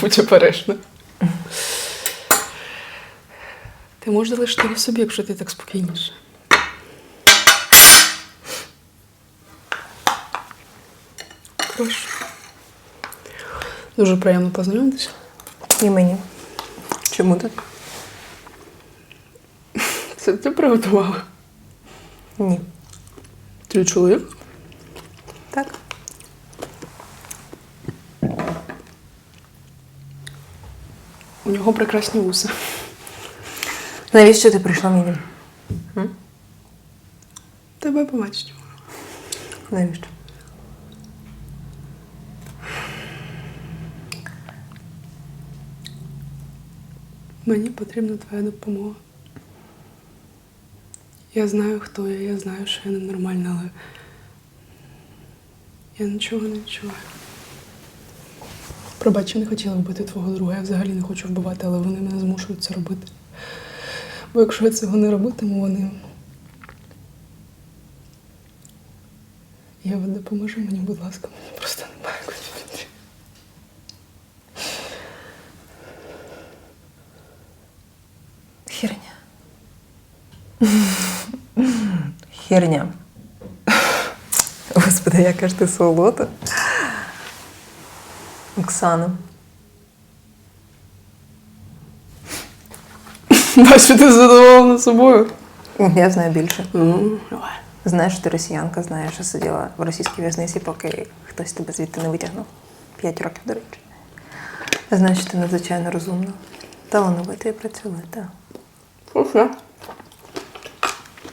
Будь обережна. Ти можеш залишити її собі, якщо ти так спокійніше. Прошу. Дуже приємно познайомитися. І мені. Чому так? Це ти приготувала? Ні. Твій чоловік? Так. У нього прекрасні вуса. Навіщо ти прийшла мій? Тебе побачить. Навіщо? Мені потрібна твоя допомога. Я знаю, хто я, я знаю, що я ненормальна, але я нічого не відчуваю. Пробач, я не хотіла вбити твого друга, я взагалі не хочу вбивати, але вони мене змушують це робити. Бо якщо я цього не робитиму, вони. Єва, допоможи мені, будь ласка, мені просто немає куди. Херня. Херня. Господи, яка ж ти солота. Оксана. Бачу, ти задоволена собою. Я знаю більше. Ну. Знаєш, що ти росіянка, знаєш, що сиділа в російській в'язниці, поки хтось тебе звідти не витягнув. П'ять років, до речі. Знаєш, що ти надзвичайно розумна, талановита і працьовита. Слухай,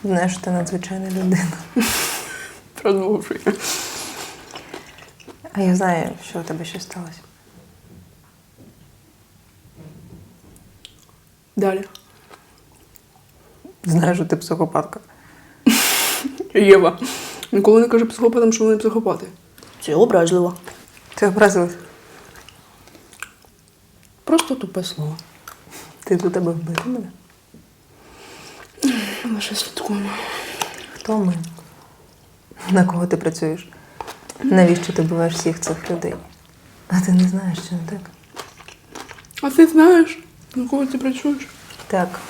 Знаєш, ти надзвичайна людина. продовжуй. А я знаю, що у тебе щось сталося. Далі. Знаю, що ти психопатка. Єва. Ніколи не кажи психопатам, що вони психопати. Це образливо. Ти образилась? Просто тупе слово. Ти до тебе вбити мене? Лише слідкуємо. Хто ми? На кого ти працюєш? Навіщо ти вбиваєш всіх цих людей? А ти не знаєш, що не так? А ти знаєш, на кого ти працюєш? Так,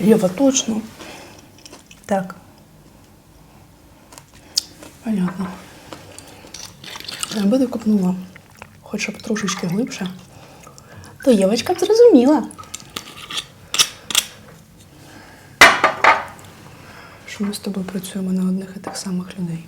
Єва, точно. так. Понятно. Якби ти копнула хоча б трошечки глибше, то Євочка б зрозуміла. Що ми з тобою працюємо на одних і тих самих людей.